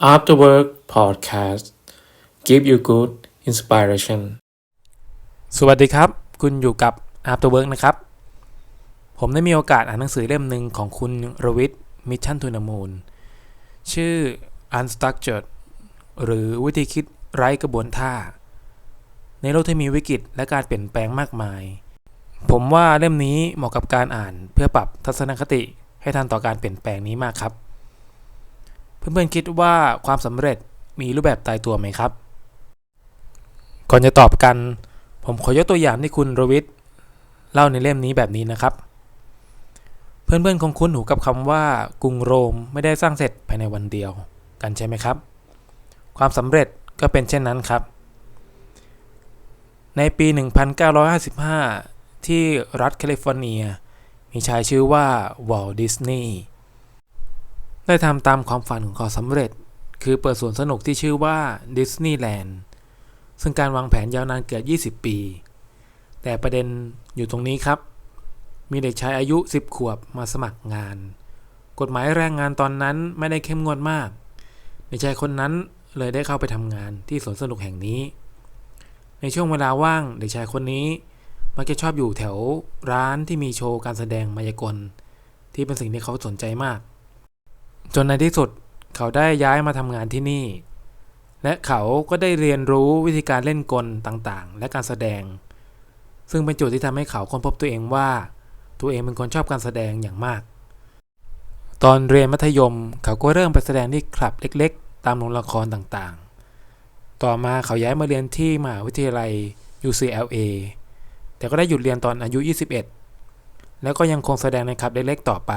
After Work Podcast Give you good inspiration สวัสดีครับ คุณอยู่กับ After Work นะครับ ผมได้มีโอกาสอ่านหนังสือเล่มหนึ่งของคุณรวิทย์ Mission to the Moon ชื่อ Unstructured หรือวิธีคิดไร้กระบวนท่า ในโลกที่มีวิกฤตและการเปลี่ยนแปลงมากมาย ผมว่าเล่มนี้เหมาะกับการอ่านเพื่อปรับทัศนคติให้ทันต่อการเปลี่ยนแปลงนี้มากครับ เพื่อนๆคิดว่าความสำเร็จมีรูปแบบตายตัวไหมครับ ก่อนจะตอบกัน ผมขอยกตัวอย่างที่คุณรวิทย์เล่าในเล่มนี้แบบนี้นะครับ เพื่อนๆคงคุ้นหูกับคำว่ากรุงโรมไม่ได้สร้างเสร็จภายในวันเดียวกันใช่ไหมครับ ความสำเร็จก็เป็นเช่นนั้นครับ ในปี 1955 ที่รัฐแคลิฟอร์เนีย มีชายชื่อว่าวอลดิสนีย์ ได้ทำตามความฝันของเขาสำเร็จ คือเปิดสวนสนุกที่ชื่อว่าดิสนีย์แลนด์ซึ่งการวางแผนยาวนานเกือบ 20 ปี แต่ประเด็นอยู่ตรงนี้ครับ มีเด็กชายอายุ 10 ขวบมาสมัครงาน กฎหมายแรงงานตอนนั้นไม่ได้เข้มงวดมาก เด็กชายคนนั้นเลยได้เข้าไปทำงานที่สวนสนุกแห่งนี้ ในช่วงเวลาว่างเด็กชายคนนี้มักจะชอบอยู่แถวร้านที่มีโชว์การแสดงมายากล ที่เป็นสิ่งที่เขาสนใจมาก จนในที่สุดเขาได้ย้ายมาทำงานที่นี่ และเขาก็ได้เรียนรู้วิธีการเล่นกลต่างๆ และการแสดง ซึ่งเป็นจุดที่ทำให้เขาค้นพบตัวเองว่า ตัวเองเป็นคนชอบการแสดงอย่างมาก ตอนเรียนมัธยมเขาก็เริ่มไปแสดงที่คลับเล็กๆ ตามโรงละครต่างๆ ต่อมาเขาย้ายมาเรียนที่มหาวิทยาลัย UCLA แต่ก็ได้หยุดเรียนตอนอายุ 21 แล้วก็ยังคงแสดงในคลับเล็กๆ ต่อไป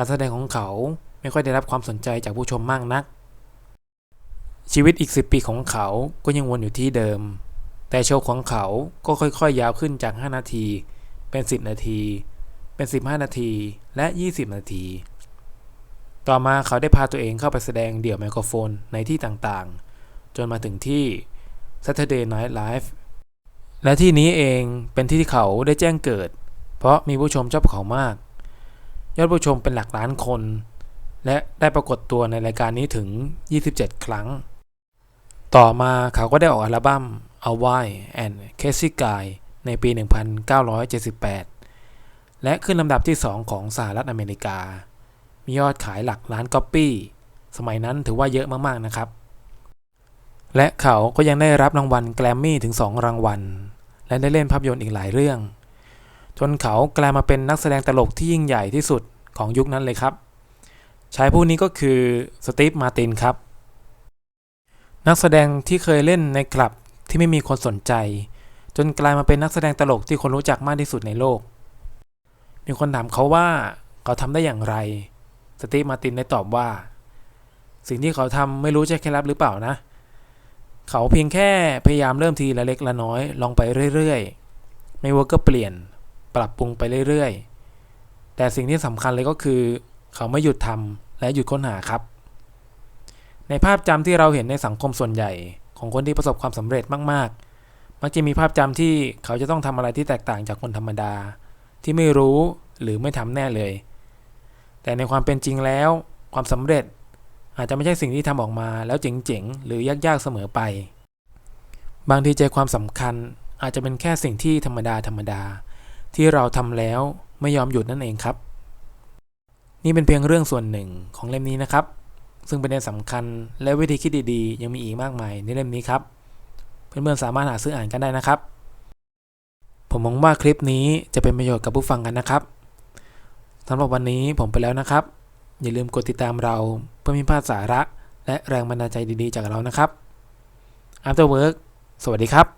การแสดงของเขาไม่ค่อยได้รับความสนใจจากผู้ชมมากนัก ชีวิตอีก 10 ปีของเขาก็ยังวนอยู่ที่เดิม แต่โชว์ของเขาก็ค่อยๆ ยาวขึ้นจาก 5 นาที เป็น 10 นาที เป็น 15 นาทีและ 20 นาที ต่อมาเขาได้พาตัวเองเข้าไปแสดงเดี่ยวไมโครโฟนในที่ต่างๆ จนมาถึงที่ Saturday Night Live และที่นี้เองเป็นที่ที่เขาได้แจ้งเกิด เพราะมีผู้ชมชอบเขามาก ยอดผู้ชมเป็นหลักล้านคน และได้ปรากฏตัวในรายการนี้ถึง 27 ครั้ง ต่อมาเขาก็ได้ออกอัลบั้ม A Why and Casey Guy ในปี 1978 และขึ้นลำดับที่ 2 ของสหรัฐอเมริกา มียอดขายหลักล้านก๊อปปี้ สมัยนั้นถือว่าเยอะมาก ๆ นะครับ และเขาก็ยังได้รับรางวัลแกรมมี่ถึง 2 รางวัล และได้เล่นภาพยนตร์อีกหลายเรื่อง จนเขากลายมาเป็นนักแสดงตลกที่ยิ่งใหญ่ที่สุดของยุคนั้นเลยครับ ชายผู้นี้ก็คือสตีฟมาตินครับ นักแสดงที่เคยเล่นในคลับที่ไม่มีคนสนใจ จนกลายมาเป็นนักแสดงตลกที่คนรู้จักมากที่สุดในโลก มีคนถามเขาว่าเขาทำได้อย่างไร สตีฟมาตินได้ตอบว่า สิ่งที่เขาทำไม่รู้จะเคล็ดลับหรือเปล่านะ เขาเพียงแค่พยายามเริ่มทีละเล็กละน้อย ลองไปเรื่อยๆ ไม่ว่าก็เปลี่ยน ปรับปรุงไปเรื่อยๆ แต่สิ่งที่สำคัญเลยก็คือ เขาไม่หยุดทำและหยุดค้นหาครับ ในภาพจำที่เราเห็นในสังคมส่วนใหญ่ ของคนที่ประสบความสำเร็จมากๆ มักจะมีภาพจำที่เขาจะต้องทำอะไรที่แตกต่างจากคนธรรมดา ที่ไม่รู้หรือไม่ทำแน่เลย แต่ในความเป็นจริงแล้ว ความสำเร็จอาจจะไม่ใช่สิ่งที่ทำออกมาแล้วเจ๋งๆ หรือยากๆ เสมอไป บางทีใจความสำคัญอาจจะเป็นแค่สิ่งที่ธรรมดาธรรมดา ที่เราทำแล้วไม่ยอมหยุดนั่นเองครับ นี่เป็นเพียงเรื่องส่วนหนึ่งของเล่มนี้นะครับ ซึ่งเป็นเรื่องสำคัญและวิธีคิดดีๆ ยังมีอีกมากมายในเล่มนี้ครับ เพื่อนๆสามารถหาซื้ออ่านกันได้นะครับ ผมมองว่าคลิปนี้จะเป็นประโยชน์กับผู้ฟังกันนะครับสำหรับวันนี้ผมไปแล้วนะครับ อย่าลืมกดติดตามเราเพื่อมีพลาดสาระ และแรงบันดาลใจดีๆ จากเรานะครับ After Work สวัสดีครับ